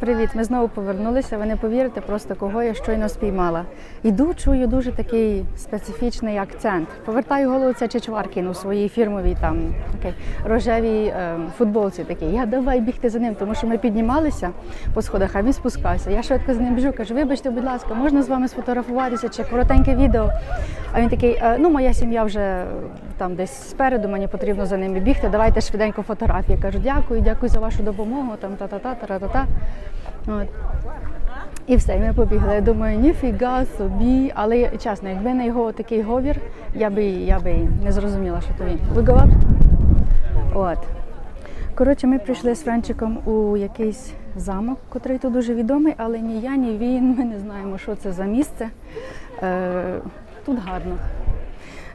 Привіт, ми знову повернулися. Ви не повірите просто кого я щойно спіймала. Іду, чую дуже такий специфічний акцент. Повертаю голову це Чичваркін у своїй фірмовій там такій рожевій е, футболці. Такій. Я давай бігти за ним, тому що ми піднімалися по сходах, а він спускався. Я швидко з ним біжу, кажу, вибачте, будь ласка, можна з вами сфотографуватися чи коротеньке відео. А він такий, «Е, ну моя сім'я вже там десь спереду, мені потрібно за ними бігти. Давайте швиденько фотографії. Я кажу, дякую, дякую за вашу допомогу. Там та-та-та, та-та-та. От. І все, ми побігли. Я думаю, ніфіга собі. Але чесно, якби не його такий говір, я би, я би не зрозуміла, що то він. Ви go up? От. Коротше, ми прийшли з Френчиком у якийсь замок, котрий тут дуже відомий, але ні я, ні він. Ми не знаємо, що це за місце. Е, тут гарно.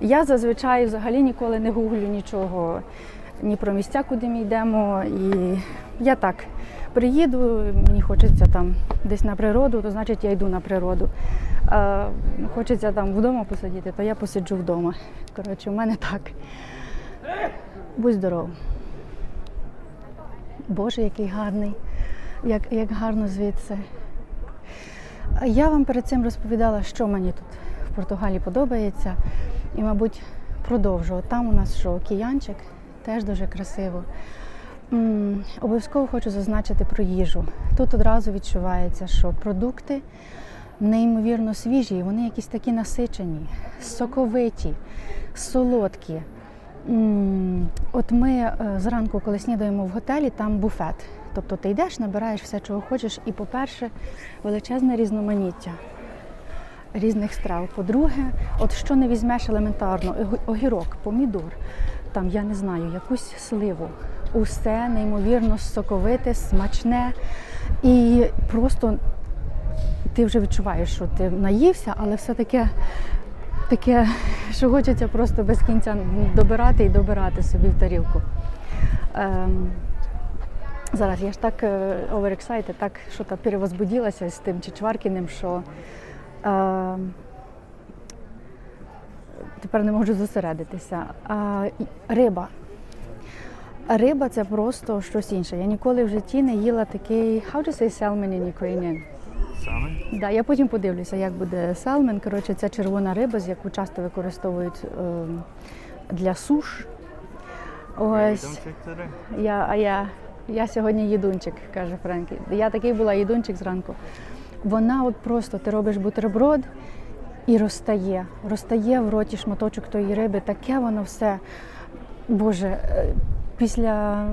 Я зазвичай взагалі ніколи не гуглю нічого ні про місця, куди ми йдемо. І я так приїду, мені хочеться там десь на природу, то значить я йду на природу. А, хочеться там вдома посидіти, то я посиджу вдома. Коротше, у мене так. Будь здоров. Боже, який гарний, як, як гарно звідси. Я вам перед цим розповідала, що мені тут в Португалії подобається. І, мабуть, продовжу. Там у нас що, океанчик, теж дуже красиво. Обов'язково хочу зазначити про їжу. Тут одразу відчувається, що продукти неймовірно свіжі, вони якісь такі насичені, соковиті, солодкі. От ми е, зранку, коли снідаємо в готелі, там буфет. Тобто ти йдеш, набираєш все, чого хочеш, і, по-перше, величезне різноманіття різних страв. По-друге, от що не візьмеш елементарно, огірок, помідор, там я не знаю, якусь сливу. Усе неймовірно соковите, смачне і просто ти вже відчуваєш, що ти наївся, але все таке. Таке, що хочеться просто без кінця добирати і добирати собі в тарілку. Ем, зараз я ж так е, overexcited, так що то перевозбудилася з тим Чичваркіним, що е, тепер не можу зосередитися. А, риба. Риба це просто щось інше. Я ніколи в житті не їла такий how to say salmon in Ukrainian? Salmon? Да, я потім подивлюся, як буде салмен. Коротше, це червона риба, з яку часто використовують е, для суш. Ось я, а я, я сьогодні їдунчик, каже Френкі. Я такий була їдунчик зранку. Вона от просто ти робиш бутерброд і розтає. Розтає в роті шматочок тої риби. Таке воно все. Боже, е, після